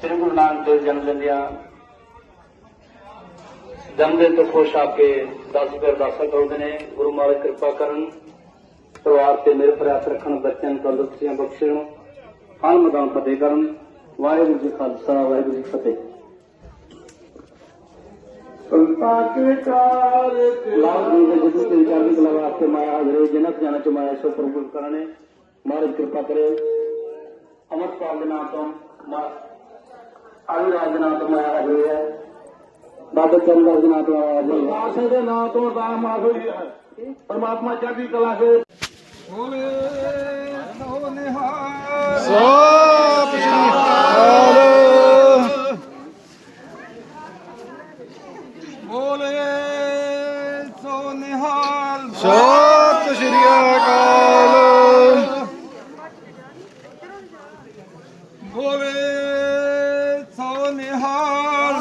ਸ੍ਰੀ ਗੁਰੂ ਨਾਨਕ ਦੇਵ ਜਨਮ ਦਿਨ ਦੀਆਂ ਜਨਮ ਦਿਨ ਤੋਂ ਖੁਸ਼ ਆ ਕੇ ਦਸ ਰੁਪਏ ਅਰਦਾਸਾਂ ਕਰਾਉਂਦੇ ਨੇ ਗੁਰੂ ਮਹਾਰਾਜ ਕਿਰਪਾ ਕਰਨ ਪਰਿਵਾਰ ਤੇ ਮੇਰੇ ਪ੍ਰਯਾਸ ਰੱਖਣ ਬੱਚਿਆਂ ਨੂੰ ਤੰਦਰੁਸਤੀਆਂ ਬਖਸ਼ਣ ਹਰ ਮੈਦਾਨ ਫਤਿਹ ਕਰਨ ਵਾਹਿਗੁਰੂ ਜੀ ਕਾ ਖਾਲਸਾ ਵਾਹਿਗੁਰੂ ਜੀ ਕੀ ਫਤਿਹ ਸੰਤਾ ਕੇ ਕਾਰ ਲਾਭ ਜੀ ਦੇ ਜਿਸ ਤੇ ਚੜ੍ਹਦੀ ਕਲਾ ਵਾਸਤੇ ਮਾਇਆ ਹਾਜ਼ਰੇ ਜਨਤ ਜਾਣਾ ਚ ਮਾਇਆ ਸੋ ਪ੍ਰਭੂ ਕਰਨੇ ਮਹਾਰਾਜ ਕਿਰਪਾ ਕਰੇ ਅਮਰਪਾਲ ਦੇ ਨਾਮ ਤੋਂ ਅਭਿਰਾਜ ਨਾਂ ਤੋਂ ਆਇਆ ਹੋਈ ਹੈ ਬਾਬਾ ਚੰਦਰ ਜੀ ਨਾਂ ਤੋਂ ਆਇਆ ਹੋਈ ਹੈ ਆਸੇ ਦੇ ਨਾਂ ਤੋਂ ਰਾਮ ਆਸੋਈ ਹੈ ਪਰਮਾਤਮਾ ਚੜ੍ਹਦੀ ਕਲਾ ਸੇ ਹੋਲੇ ਸੋ ਨਿਹਾਲ ਸੋ ਪਿਹਾਲ ਬੋਲੇ ਸੋ ਨਿਹਾਲ ਸਤਿ ਸ਼੍ਰੀ ਅਕਾਲ ਬੋਲੇ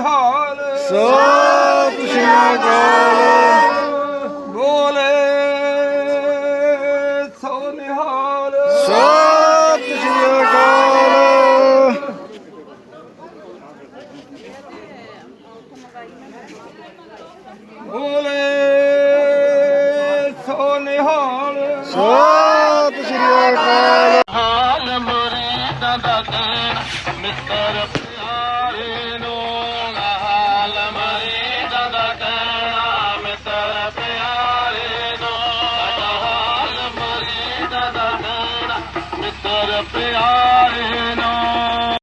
ਨਿਹਾਲ ਸੋ ਪੁਛਿਆ ਗੋਲ ਬੋਲੇ ਸੋ ਨਿਹਾਲ। ਸੋ ਪੁਛਿਆ ਗੋਲ ਬੋਲੇ ਸੋ ਨਿਹਾਲ। ਸੋ पर प्यार